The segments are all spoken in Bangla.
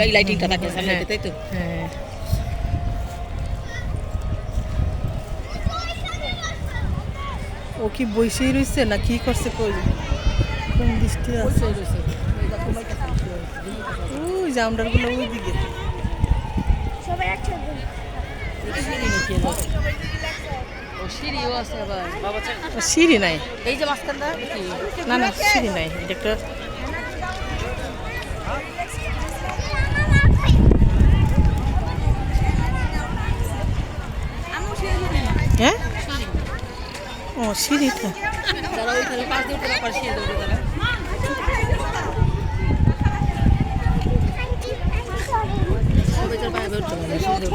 এই লাইটিংটা থাকে সামনে তাই তো? হ্যাঁ। ও কি বসেই রয়েছে না কি করছে কই? কোন দৃষ্টি আছে? ওই জামডারগুলো ওই দিকে সিঁড়ি নাই। এই যে মাঝখানটা? না না সিঁড়ি নাই। এটা একটা হ্যাঁ ও সিঁড়িটা তারা ওইখানে পাশ দিয়ে উঠে পাশ দিয়ে দৌড়ে তারা সবাই তার বাইরে উঠতে পারে সুন্দর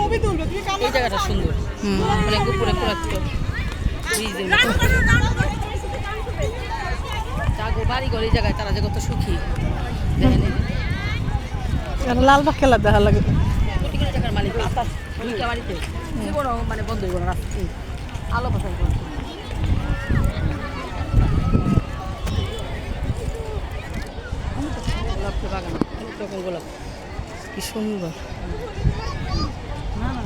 এই জায়গাটা সুন্দর। হুম। মানে উপরে জাগো বাড়ি ঘর এই জায়গায় তারা যে কত সুখী। লালবাগ খেলা দেখা লাগে মালিক বাড়িতে। মানে বন্ধ হয়ে রাস্তা। আলো পাশাল করছি। গোলাপকে বাগান অনেক রকম গোলাপ কি সুন্দর। না না